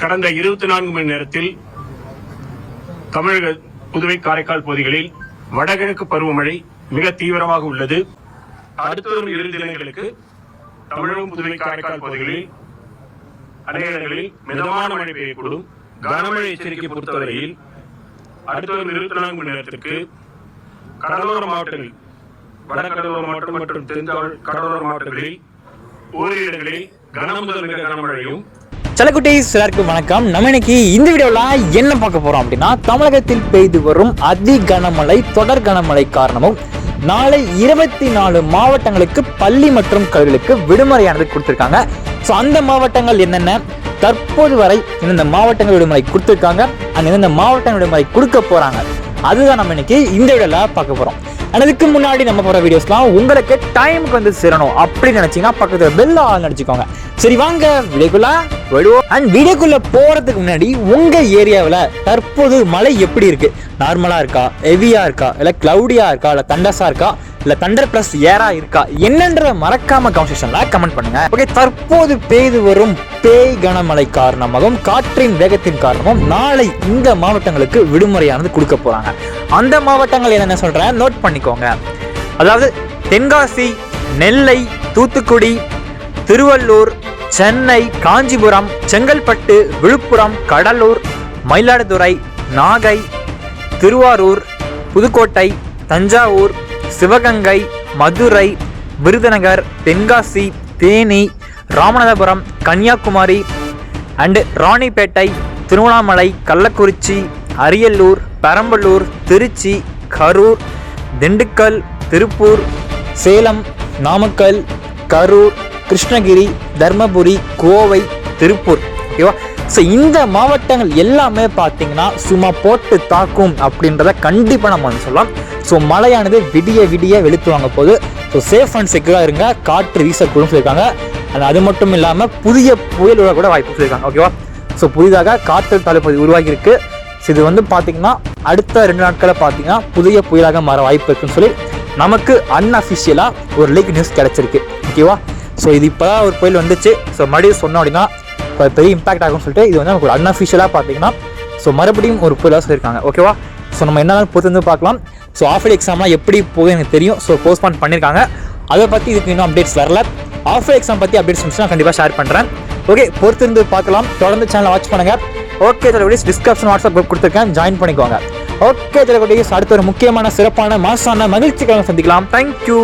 கடந்த இருபத்தி நான்கு மணி நேரத்தில் தமிழக புதுவை காரைக்கால் பகுதிகளில் வடகிழக்கு பருவமழை மிக தீவிரமாக உள்ளது. அடுத்த வரும் இரு தினங்களுக்கு தமிழகம் புதுவை காரைக்கால் பகுதிகளில் அநேக இடங்களில் மிதமான மழை பெய்யக்கூடும். கனமழை எச்சரிக்கை பொறுத்தவரையில் அடுத்த வரும் இருபத்தி நான்கு மணி நேரத்திற்கு கடலோர மாவட்டங்கள் வடகடலோர மாவட்டம் மற்றும் தென் கடலோர மாவட்டங்களில் ஓரிரு இடங்களில் கன முதல் மிக கனமழையும் செல்லக்குட்டீஸ் எல்லாருக்கும் வணக்கம். நம்ம இன்னைக்கு இந்த வீடியோவில் என்ன பார்க்க போகிறோம் அப்படின்னா தமிழகத்தில் பெய்து வரும் அதி கனமழை தொடர் கனமழை காரணமும் நாளை இருபத்தி நாலு மாவட்டங்களுக்கு பள்ளி மற்றும் கல்விகளுக்கு விடுமுறையானது கொடுத்துருக்காங்க. ஸோ அந்த மாவட்டங்கள் என்னென்ன? தற்போது வரை எந்தெந்த மாவட்டங்கள் விடுமுறை கொடுத்துருக்காங்க. அங்கே இந்த மாவட்டங்கள் விடுமுறை கொடுக்க போகிறாங்க அதுதான் நம்ம இன்னைக்கு இந்த வீடியோவில் பார்க்க போறோம். ஆனால் அதுக்கு முன்னாடி நம்ம போற வீடியோஸ்லாம் உங்களுக்கு டைமுக்கு வந்து சேரணும் அப்படின்னு நினைச்சீங்கன்னா பக்கத்துல பெல் ஆள் நினைச்சுக்கோங்க சரி வாங்க வீடியோக்குள்ள போயிடுவோம். அண்ட் வீடியோக்குள்ள போறதுக்கு முன்னாடி உங்க ஏரியாவில் தற்போது மழை எப்படி இருக்கு? நார்மலா இருக்கா? ஹெவியா இருக்கா? இல்ல கிளவுடியா இருக்கா? இல்ல தண்டஸா இருக்கா? இல்ல தண்டர் பிளஸ் ஏரா இருக்கா என்னன்றத மறக்காம கமெண்ட் கமெண்ட் பண்ணுங்க. ஓகே தற்போது பெய்து வரும் பேய் கனமழை காரணமாகவும் காற்றின் வேகத்தின் காரணமும் நாளை இந்த மாவட்டங்களுக்கு விடுமுறையானது கொடுக்க போறாங்க. அந்த மாவட்டங்கள் என்னென்ன சொல்றேன்? நோட் பண்ணிக்கோங்க. அதாவது தென்காசி நெல்லை தூத்துக்குடி திருவள்ளூர் சென்னை காஞ்சிபுரம் செங்கல்பட்டு விழுப்புரம் கடலூர் மயிலாடுதுறை நாகை திருவாரூர் புதுக்கோட்டை தஞ்சாவூர் சிவகங்கை மதுரை விருதுநகர் தென்காசி தேனி ராமநாதபுரம் கன்னியாகுமரி அண்டு ராணிப்பேட்டை திருவண்ணாமலை கள்ளக்குறிச்சி அரியலூர் பெரம்பலூர் திருச்சி கரூர் திண்டுக்கல் திருப்பூர் சேலம் நாமக்கல் கரூர் கிருஷ்ணகிரி தர்மபுரி கோவை திருப்பூர். ஓகேவா ஸோ இந்த மாவட்டங்கள் எல்லாமே பார்த்தீங்கன்னா சும்மா போட்டு தாக்கும் அப்படின்றத கண்டிப்பாக நம்ம வந்து சொல்லலாம். ஸோ மழையானது விடிய விடிய வெளுத்து வாங்க போது ஸோ சேஃப் அண்ட் செக்யூராக இருங்க. காற்று வீசக்கூடும் சொல்லியிருக்காங்க அண்ட் அது மட்டும் இல்லாமல் புதிய புயல் கூட வாய்ப்பு சொல்லியிருக்காங்க ஓகேவா ஸோ புதிதாக காற்று தலைப்பகுதி உருவாகியிருக்கு. ஸோ இது வந்து பார்த்தீங்கன்னா அடுத்த ரெண்டு நாட்களில் பார்த்தீங்கன்னா புதிய புயலாக மாற வாய்ப்பு இருக்குன்னு சொல்லி நமக்கு அன்அஃபிஷியலாக ஒரு லீக் நியூஸ் கிடச்சிருக்கு. ஓகேவா ஸோ இது இப்போ ஒரு புயல் வந்துச்சு. ஸோ மறுபடியும் சொன்னோம் அப்படின்னா பெரிய இம்பாக்ட் ஆகும்னு சொல்லிட்டு இது வந்து நமக்கு ஒரு அன்அஃபிஷியலாக பார்த்தீங்கன்னா ஸோ மறுபடியும் ஒரு புயலாக சொல்லியிருக்காங்க ஓகேவா ஸோ நம்ம என்ன பொறுத்து வந்து பார்க்கலாம். ஸோ ஆஃப் எக்ஸாம்லாம் எப்படி போகுது எனக்கு தெரியும். ஸோ போஸ்ட்பான் பண்ணியிருக்காங்க. அதை பற்றி இதுக்கு இன்னும் அப்டேட்ஸ் வரல. ஆஃப் எக்ஸாம் பற்றி அப்டேட்ஸ் இருந்துச்சுன்னா கண்டிப்பாக ஷேர் பண்ணுறேன் ஓகே பொறுத்து இருந்து பார்க்கலாம். தொடர்ந்து சேனலை வாட்ச் பண்ணுங்கள் ஓகே தலைவடி டிஸ்கிரிப்ஷன் வாட்ஸ்அப் குரூப் கொடுத்துருக்கேன். ஜாயின் பண்ணிக்கோங்க. ஓகே தலைவடி அடுத்த ஒரு முக்கியமான சிறப்பான மாசான மகிழ்ச்சிக்காக சந்திக்கலாம். தேங்க்யூ